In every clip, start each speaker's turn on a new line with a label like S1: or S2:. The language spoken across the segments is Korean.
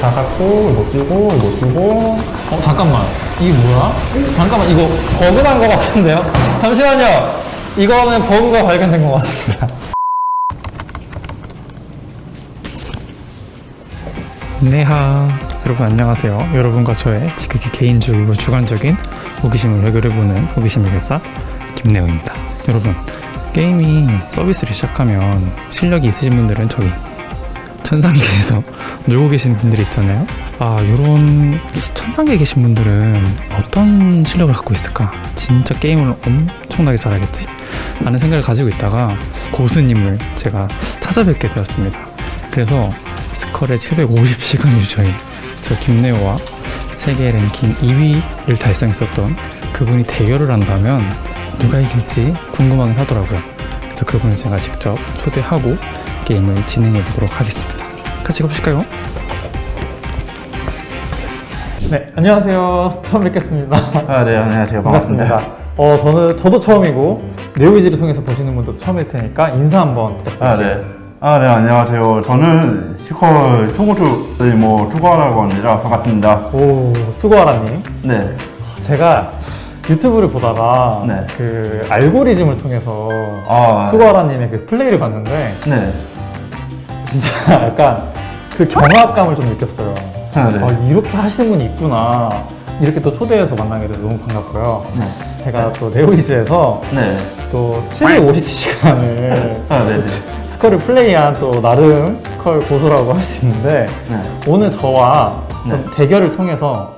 S1: 다 갖고 이거 끼고 이거 끼고. 어 잠깐만. 이게 뭐야? 잠깐만 이거 버그 난 것 같은데요? 잠시만요. 이거는 버그가 발견된 것 같습니다. 네하. 여러분 안녕하세요. 여러분과 저의 지극히 개인적이고 주관적인 호기심을 해결해보는 호기심 해결사 김내호입니다. 여러분 게임이 서비스를 시작하면 실력이 있으신 분들은 저기 천상계에서 놀고 계신 분들 있잖아요. 아, 요런 천상계에 계신 분들은 어떤 실력을 갖고 있을까? 진짜 게임을 엄청나게 잘하겠지? 라는 생각을 가지고 있다가 고수님을 제가 찾아뵙게 되었습니다. 그래서 스컬의 750시간 유저인 저 김네오와 세계 랭킹 2위를 달성했었던 그분이 대결을 한다면 누가 이길지 궁금하긴 하더라고요. 그래서 그분을 제가 직접 초대하고 게임을 진행해 보도록 하겠습니다. 같이 가보실까요? 네, 안녕하세요. 처음 뵙겠습니다.
S2: 아, 네, 안녕하세요.
S1: 반갑습니다. 어, 저는 저도 처음이고 네오이지를 통해서 보시는 분도 처음일 테니까 인사 한번 부탁드립니다.
S2: 아, 네. 아, 네, 안녕하세요. 저는 시컬 토고주의 뭐 투과라고 합니다. 반갑습니다.
S1: 오, 수고하라님.
S2: 네.
S1: 제가 유튜브를 보다가
S2: 네.
S1: 그 알고리즘을 통해서
S2: 아,
S1: 수고하라님의 그 플레이를 봤는데
S2: 네.
S1: 진짜 약간 그 경악감을 좀 느꼈어요.
S2: 아, 네.
S1: 아, 이렇게 하시는 분이 있구나. 이렇게 또 초대해서 만나게 돼서 너무 반갑고요.
S2: 네.
S1: 제가 또 네오이즈에서
S2: 네.
S1: 또 750시간을
S2: 아, 네. 네.
S1: 스컬을 플레이한 또 나름 스컬 고수라고 할 수 있는데
S2: 네.
S1: 오늘 저와
S2: 네.
S1: 좀 대결을 통해서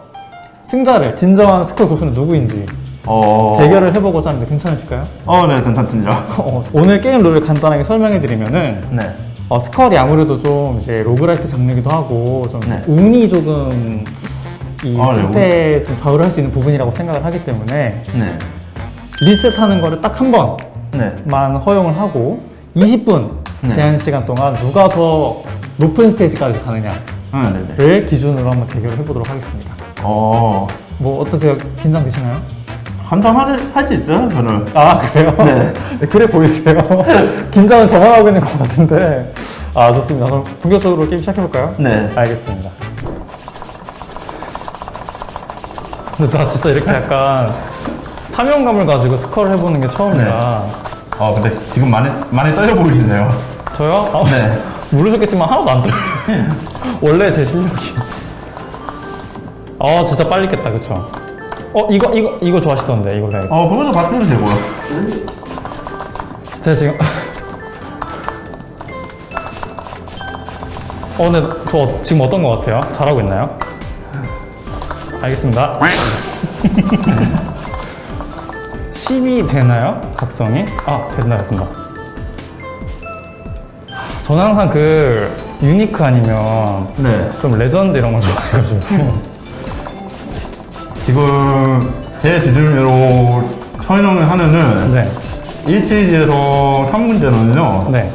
S1: 승자를 진정한 스컬 고수는 누구인지
S2: 어.
S1: 대결을 해보고자 하는데 괜찮으실까요?
S2: 어, 네, 괜찮습니다.
S1: 어, 오늘 게임 룰을 간단하게 설명해드리면은
S2: 네.
S1: 어, 스컬이 아무래도 좀 이제 로그라이트 장르기도 하고 좀
S2: 네.
S1: 운이 조금 이
S2: 아, 네,
S1: 승패에 좀 좌우를 할 수 있는 부분이라고 생각을 하기 때문에
S2: 네.
S1: 리셋하는 거를 딱한
S2: 네.
S1: 번만 허용을 하고 20분
S2: 네.
S1: 제한 시간 동안 누가 더 높은 스테이지까지 가느냐를
S2: 아, 네, 네.
S1: 기준으로 한번 대결을 해보도록 하겠습니다.
S2: 어.
S1: 뭐 어떠세요? 긴장되시나요?
S2: 한잔 할수 있어요, 저는.
S1: 아 그래요?
S2: 네.
S1: 그래 보이세요. 긴장을 저만 하고 있는 것 같은데 아 좋습니다. 그럼 본격적으로 게임 시작해 볼까요?
S2: 네.
S1: 알겠습니다. 근데 나 진짜 이렇게 약간 사명감을 가지고 스컬을 해보는 게 처음이라
S2: 어, 근데 지금 많이, 많이 떨려 보이시네요.
S1: 저요? 아,
S2: 네.
S1: 모르셨겠지만 하나도 안 떨려요. 원래 제 실력이. 아 진짜 빨리 깼다 그쵸? 어 이거 이거 이거 좋아하시던데 이거 그냥
S2: 어, 그것도 바꾸면 되고요.
S1: 제가 지금 어 근데 저 어- 지금 어떤 것 같아요? 잘하고 있나요? 알겠습니다 10이 되나요? 각성이? 아 된다 된다 저는 항상 그 유니크 아니면
S2: 네.
S1: 좀 레전드 이런 걸 좋아해가지고
S2: 지금 제 기준으로 설명을 하면은
S1: 네,
S2: 1시에서 3문제는요.
S1: 네.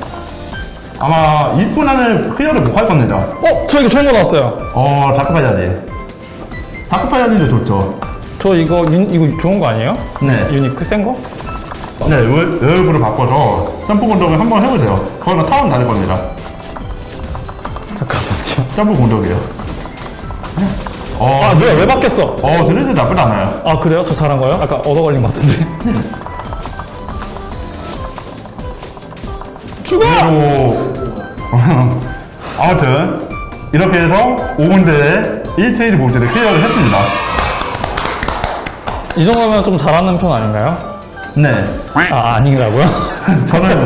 S2: 아마 2분 안에 클리어를 못 할 겁니다.
S1: 어? 저 이거 처음 나왔어요
S2: 어, 다크파이아지. 다크파이아지도 좋죠.
S1: 저 이거 유, 이거 좋은 거 아니에요?
S2: 네.
S1: 유니크 센 거?
S2: 네, 웨- 웨어브를 바꿔서 점프 공격을 한번 해보세요. 그거는 타원 다를 겁니다.
S1: 잠깐만요
S2: 점프 공격이에요. 어,
S1: 아 뭐야 왜 바뀌었어?
S2: 어, 드레드 나쁘지 않아요.
S1: 아 그래요? 저 잘한 거예요? 아까 얻어 걸린 것 같은데. 죽어!
S2: 그리고, 아무튼, 이렇게 해서 5문제에 1스테이지 모드를 클리어를 했습니다.
S1: 이 정도면 좀 잘하는 편 아닌가요?
S2: 네.
S1: 아 아니라고요?
S2: 저는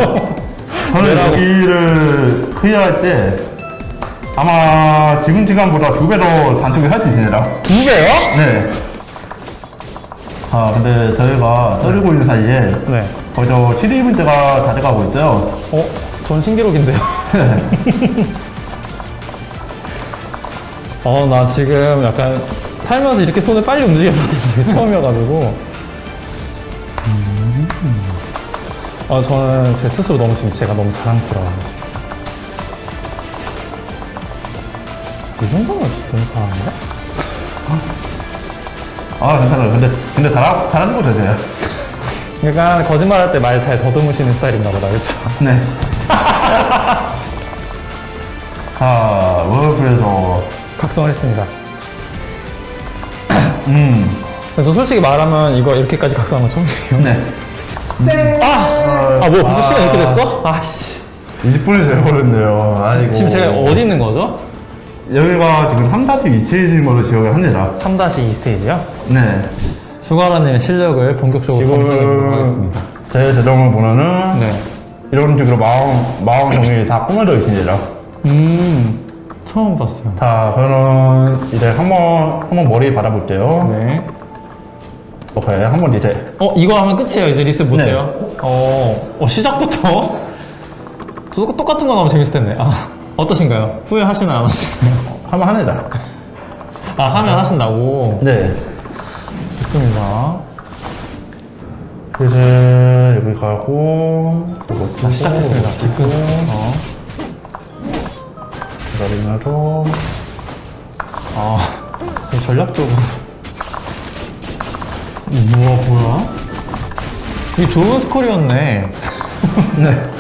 S2: 저는? 여기를 클리어할 때 아마 지금 시간보다 두 배더 단축을 할수 있습니다.
S1: 두 배요?
S2: 네. 아 근데 저희가 떨리고 있는 사이에
S1: 네.
S2: 거기서 12문제가 다 돼가고 있어요.
S1: 어? 전 신기록인데요. 어 나 지금 약간 살면서 이렇게 손을 빨리 움직여봤던 적이 처음이어가지고. 음. 아 저는 제 스스로 너무 지금 제가 너무 자랑스러워가지고. 이 정도면 진짜 너무 잘하는데?
S2: 아 괜찮아요. 근데 근데 잘하, 잘하는 거 되세요.
S1: 약간 거짓말할 때 말 잘 더듬으시는 스타일인가 보다, 그렇죠?
S2: 네. 자, 워프에서
S1: 각성을 했습니다.
S2: 음.
S1: 그래서 솔직히 말하면 이거 이렇게까지 각성한 건 처음이에요.
S2: 네.
S1: 아, 아, 뭐 벌써 시간 이렇게 됐어? 아씨.
S2: 20분이 되어버렸네요. 아이고.
S1: 지금 제가 어디 있는 거죠?
S2: 여기가 지금 3-2 스테이지로 지역을 합니다.
S1: 3-2 스테이지요?
S2: 네.
S1: 수가라님의 실력을 본격적으로 검증해 보도록 하겠습니다.
S2: 제 재정을 보면은
S1: 네.
S2: 이런 식으로 마음 마음 종이 다 꾸며져 있습니다.
S1: 음, 처음 봤어요.
S2: 자, 저는 이제 한번 한번 머리 받아볼게요.
S1: 네.
S2: 오케이, 한번 이제
S1: 어, 이거 하면 끝이에요. 이제 리셋
S2: 네.
S1: 못해요? 어, 어, 시작부터? 또, 똑같은 거 나오면 재밌을 텐데. 아, 어떠신가요? 후회하시나 안 하시나요?
S2: 한번 합니다.
S1: 아, 하면 하신다고?
S2: 네.
S1: 좋습니다.
S2: 이제 여기 가고 이거
S1: 자, 시작했습니다. 깊은 어.
S2: 기다리면서
S1: 아, 전략적으로. 뭐야, 뭐야? 이게 좋은 스콜이었네.
S2: 네.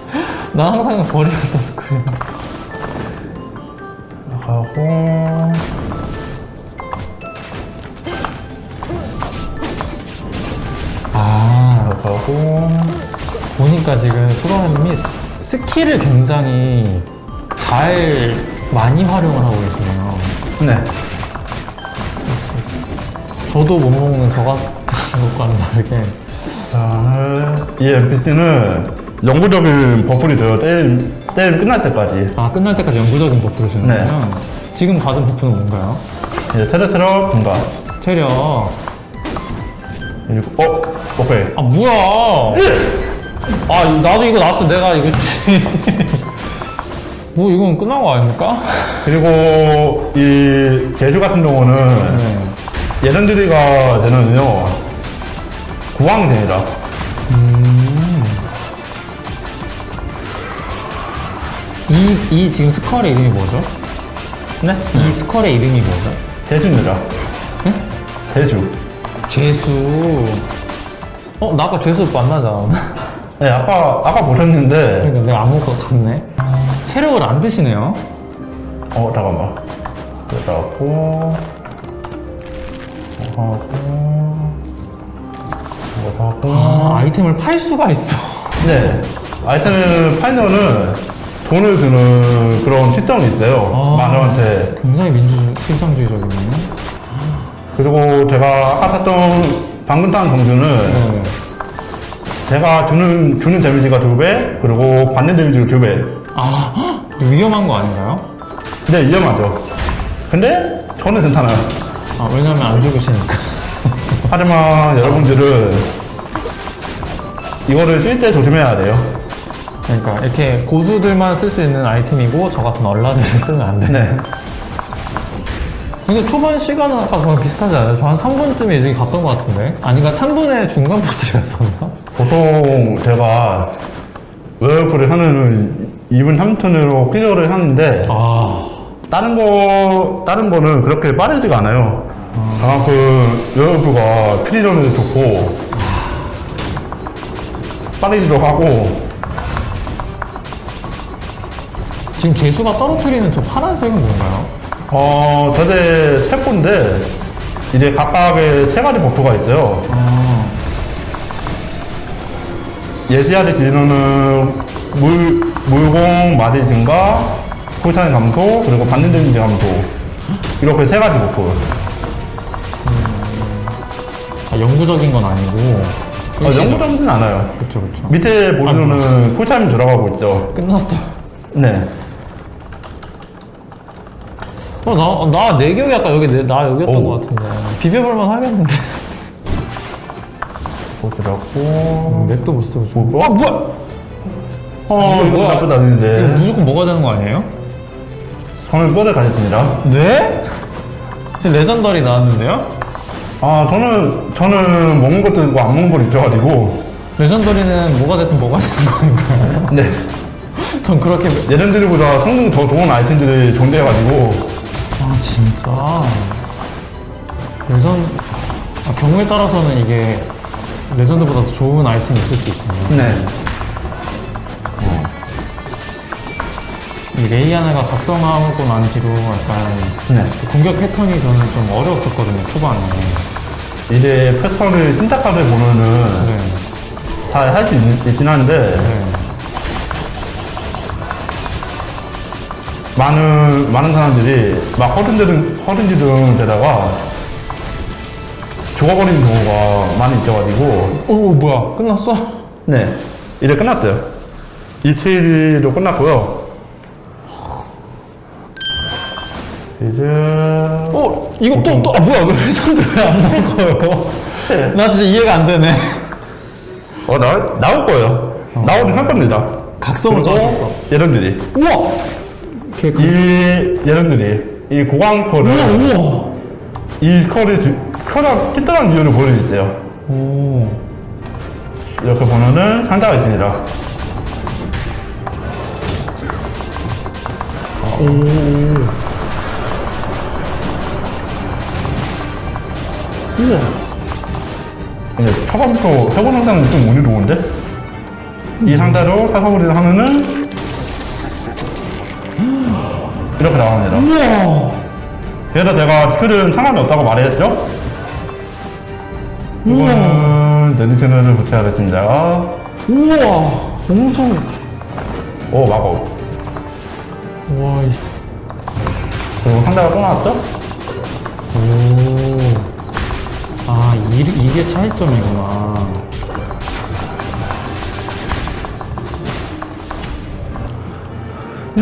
S1: 나 항상 버리겠다 스콜이.
S2: 가고
S1: 아,
S2: 가고
S1: 보니까 지금 수가님이 스킬을 굉장히 잘 많이 활용을 하고 계시네요.
S2: 네.
S1: 저도 못 먹는 저 같은 것과는 다르게.
S2: 자, 이 NPC는 영구적인 버프를 줘요. 게임, 게임 끝날 때까지.
S1: 아, 끝날 때까지 영구적인 버프를 주는군요.
S2: 네.
S1: 지금 받은 버프는 뭔가요?
S2: 이제 테레테러 분가.
S1: 체력.
S2: 그리고, 어? 오케이.
S1: 아, 뭐야! 아, 나도 이거 나왔어. 내가 이거. 뭐, 이건 끝난 거 아닙니까?
S2: 그리고 이 제주 같은 경우는
S1: 네.
S2: 예전들이가 되면요. 구황이 됩니다.
S1: 이, 이 지금 스컬의 이름이 뭐죠?
S2: 네?
S1: 이 스컬의 이름이 뭐죠?
S2: 제주입니다.
S1: 네?
S2: 제주.
S1: 죄수. 어, 나 아까 죄수 않았나?
S2: 네, 아까, 아까 보셨는데,
S1: 그러니까 내가 안 먹을 것 같네. 체력을 안 드시네요.
S2: 어, 잠깐만. 이거 하고, 이거 하고, 이거 하고.
S1: 아, 아이템을 팔 수가 있어.
S2: 네. 아이템을 팔면은 돈을 주는 그런 특성이 있어요.
S1: 아.
S2: 마녀한테.
S1: 굉장히 민주 실상주의적이네요.
S2: 그리고 제가 아까 샀던 방금 탄 공주는
S1: 네.
S2: 제가 주는, 주는 데미지가 두 배, 그리고 받는 데미지가 두 배.
S1: 아, 헉, 위험한 거 아닌가요?
S2: 근데 위험하죠. 근데 저는 괜찮아요.
S1: 아, 왜냐면 안 죽으시니까.
S2: 하지만 여러분들은 이거를 쓸때 조심해야 돼요.
S1: 그러니까 이렇게 고수들만 쓸 수 있는 아이템이고 저 같은 얼라들을 쓰면 안 돼.
S2: 네.
S1: 근데 초반 시간은 아까 저랑 비슷하지 않아요? 저 한 3분쯤에 여기 갔던 것 같은데? 아닌가 3분의 중간 보스였었나?
S2: 보통 제가 웨어프를 하면은 2분 3턴으로 클리어를 하는데
S1: 아,
S2: 다른 거 다른 거는 그렇게 빠르지가 않아요. 그만큼 웨어프가 클리어는 좋고 빠르기도 하고
S1: 지금 재수가 떨어뜨리는 저 파란색은 뭔가요?
S2: 어 저대 세 건데 이제 각각의 세 가지 버프가 있어요.
S1: 아,
S2: 예시하리 기준은 물, 물공 마디 증가, 쿨타임 감소, 그리고 받는 데미지 감소. 이렇게 세 가지 버프.
S1: 아, 영구적인 건 아니고.
S2: 어, 영구적이진 않아요.
S1: 그쵸, 그쵸.
S2: 밑에 보시면은 쿨타임 들어가고 있죠.
S1: 끝났어.
S2: 네.
S1: 어, 나, 어, 나, 내 기억이 아까 여기, 내- 나 여기였던
S2: 오.
S1: 것 같은데. 비벼볼만 하겠는데.
S2: 보시라고.
S1: 맵도 못 쓰고. 좀-
S2: 뭐?
S1: 아, 뭐야!
S2: 어,
S1: 이거
S2: 이거
S1: 뭐야?
S2: 나쁘지
S1: 이거
S2: 않은데.
S1: 무조건 먹어야 되는 거 아니에요?
S2: 저는 뼈를 가졌습니다.
S1: 네? 지금 레전더리 나왔는데요?
S2: 아, 저는, 저는 먹는 것도 있고 안 먹는 것도 있어가지고.
S1: 레전더리는 뭐가 됐든 뭐가 되는 거니까요.
S2: 네.
S1: 전 그렇게.
S2: 예전들보다 성능 더 좋은 아이템들이 존재해가지고.
S1: 아, 진짜. 레전, 아, 경우에 따라서는 이게 레전드보다 더 좋은 아이템이 있을 수 있군요.
S2: 네.
S1: 이 레이아나가 각성하고 난 뒤로 약간
S2: 네.
S1: 공격 패턴이 저는 좀 어려웠었거든요, 초반에.
S2: 이제 패턴을 신작가들 보면은
S1: 네.
S2: 잘할수 있긴 한데
S1: 네.
S2: 많은 많은 사람들이 막 허든지든 허든지든 데다가 죽어버리는 경우가 많이 있어가지고
S1: 오, 뭐야. 끝났어?
S2: 네 이제 끝났어요. 2트로 끝났고요. 이제
S1: 어, 이거 또, 또, 아, 뭐야. 왜 레전드 왜안 먹어요? 나 진짜 이해가 안 되네.
S2: 어 나, 나올 거예요. 나오긴 할 겁니다.
S1: 각성을
S2: 그리고
S1: 떠났어.
S2: 얘네들이
S1: 우와! 걔 그,
S2: 이 얘네들이 이 고강 컬을
S1: 우와!
S2: 이 컬이 컬한 특별한 이유를 보여주세요.
S1: 오.
S2: 이렇게 보면은 상자가 있습니다.
S1: 우와.
S2: 이제 초반부터 해본 상자는 좀 운이 좋은데? 이 상자로 사서부리를 하면은 이렇게 나갑니다.
S1: 우와!
S2: 그래서 제가 스킬은 상관이 없다고 말했죠? 이거는 네드캐널을 붙여야겠습니다.
S1: 우와! 엄청.
S2: 오, 마법.
S1: 와, 이.
S2: 그리고 상자가 또 나왔죠?
S1: 오. 아, 이, 이게 차이점이구나.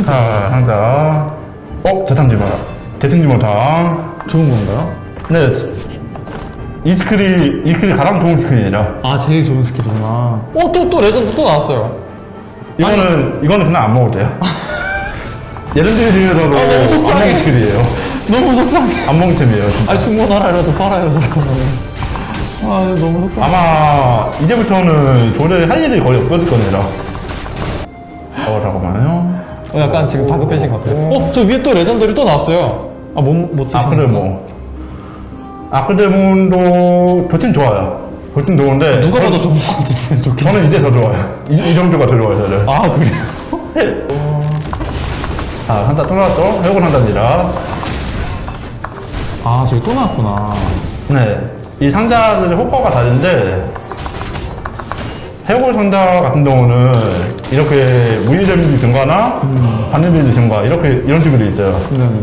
S2: 자, 상자. 어, 대탕지마. 대탕지마탕.
S1: 좋은 건가요?
S2: 네. 이 스킬이, 이 스킬이 가장 좋은 스킬이에요.
S1: 아, 제일 좋은 스킬이구나. 어, 또, 또 레전드 또 나왔어요.
S2: 이거는, 이거는 그냥 안 먹어도 돼요. 예른들 중에서도
S1: 아, 너무
S2: 안
S1: 속상해.
S2: 먹는 스킬이에요.
S1: 너무 속상해.
S2: 안 먹는 템이에요. 진짜.
S1: 아, 중고나라라도 팔아요, 저거는. 아, 너무 속상해.
S2: 아마 이제부터는 조례를 할 일이 거의 없을 겁니다. 어, 잠깐만요.
S1: 어, 약간 지금 다급해진 것 같아요. 어, 저 위에 또 레전더리 또 나왔어요. 아, 못, 못 드시는
S2: 아크데몬. 아크데몬도 좋긴 좋아요. 좋긴 좋은데.
S1: 누가
S2: 저-
S1: 봐도 같은데, 좋긴.
S2: 저는 이제 더 좋아요. 이, 이 정도가 더 좋아요, 저는.
S1: 아, 그래요?
S2: 아, 한자 또 나왔죠? 해골 한자입니다.
S1: 아, 저기 또 나왔구나.
S2: 네. 이 상자들의 효과가 다른데, 해골 상자 같은 경우는 이렇게 데미지 증가나 반대 데미지 증가, 이렇게, 이런 식으로 있어요.
S1: 네네.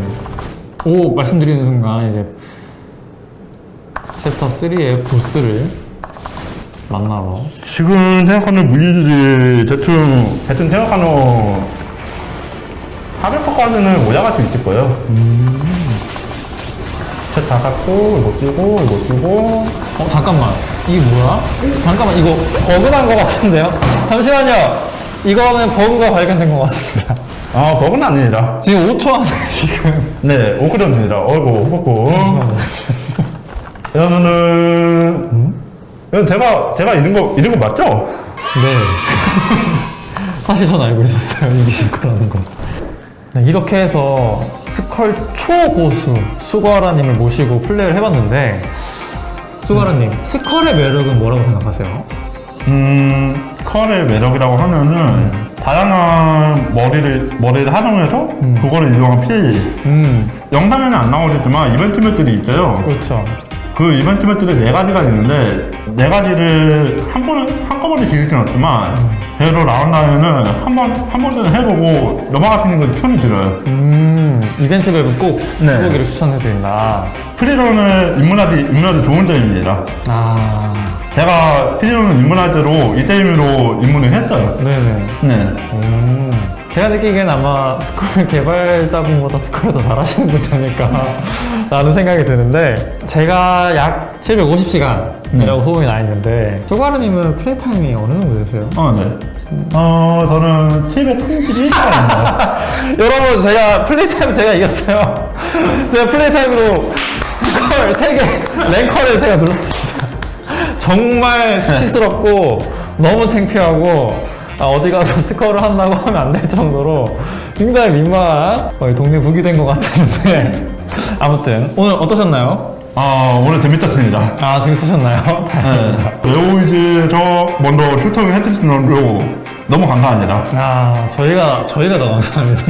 S1: 오, 말씀드리는 순간, 이제, 챕터 3의 보스를 만나러.
S2: 지금 생각하는 무기들이 대충, 대충 생각하는 400%까지는 오야갈 수 있을 거예요. 셋다 깎고, 이거 쓰고, 이거 쓰고.
S1: 어, 잠깐만. 이게 뭐야? 잠깐만, 이거 버그난 것 같은데요? 잠시만요. 이거는 버그가 발견된 것 같습니다.
S2: 아, 버그는 아니라.
S1: 지금 5초 안에 지금.
S2: 네, 오크점입니다. 어이구, 호흡고. 이거는, 이건 제가, 제가 읽은 거, 읽은 거 맞죠?
S1: 네. 사실 전 알고 있었어요. 이기실 거라는 거. 네, 이렇게 해서 스컬 초고수 수거라님을 모시고 플레이를 해봤는데 수거라님 스컬의 매력은 뭐라고 생각하세요?
S2: 음, 컬의 매력이라고 하면은, 다양한 머리를, 머리를 활용해서, 그거를 이용한 피해.
S1: 음
S2: 영상에는 안 나오겠지만, 이벤트 맵들이 있어요.
S1: 그렇죠.
S2: 그 이벤트 맵들이 네 가지가 있는데, 네 가지를 한 번에, 한꺼번에 기울 수는 없지만, 배로 나온 다음에는 한 번, 한 번은 해보고 넘어가시는 것이 편이 들어요.
S1: 음 이벤트 맵은 꼭
S2: 네.
S1: 해보기를 추천해드린다.
S2: 프리로는 입문하기, 입문하기 좋은 점입니다.
S1: 아
S2: 제가 프리로는 입문할 때로 이 게임으로 입문을 했어요.
S1: 네네.
S2: 네.
S1: 음, 제가 느끼기엔 아마 스컬 개발자분보다 스컬을 더 잘하시는 분이 아닐까 라는 생각이 드는데 제가 약 750시간이라고
S2: 네.
S1: 소문이 나 있는데 조가르님은 플레이 타임이 어느 정도 되세요?
S2: 어, 네. 어, 저는 731시간입니다.
S1: 여러분 제가 플레이 타임 제가 이겼어요 제가 플레이 타임으로 스컬 3개 랭커를 제가 눌렀습니다 정말 수치스럽고 너무 창피하고 아, 어디 가서 스컬을 한다고 하면 안 될 정도로 굉장히 민망한 거의 동네 북이 된 것 같았는데 아무튼 오늘 어떠셨나요?
S2: 아, 오늘 재밌었습니다.
S1: 아, 재밌으셨나요? 다행입니다.
S2: 네. 외우이즈에서 먼저 출동을 해주시는로 너무 감사합니다.
S1: 아, 저희가, 저희가 더 감사합니다.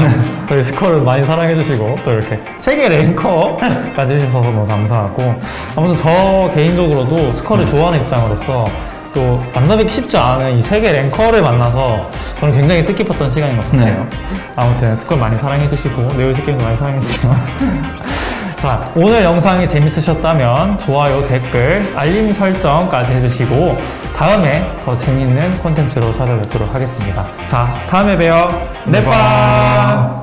S1: 저희 스코어를 많이 사랑해주시고, 또 이렇게 세계 랭커까지 해주셔서 너무 감사하고, 아무튼 저 개인적으로도 스코어를 좋아하는 입장으로서, 또 만나뵙기 쉽지 않은 이 세계 랭커를 만나서 저는 굉장히 뜻깊었던 시간인 것 같아요.
S2: 네.
S1: 아무튼 스코어 많이 사랑해주시고, 네오시 게임도 많이 사랑해주세요. 자, 오늘 영상이 재밌으셨다면 좋아요, 댓글, 알림 설정까지 해주시고 다음에 더 재밌는 콘텐츠로 찾아뵙도록 하겠습니다. 자, 다음에 봬요. 네, 빠!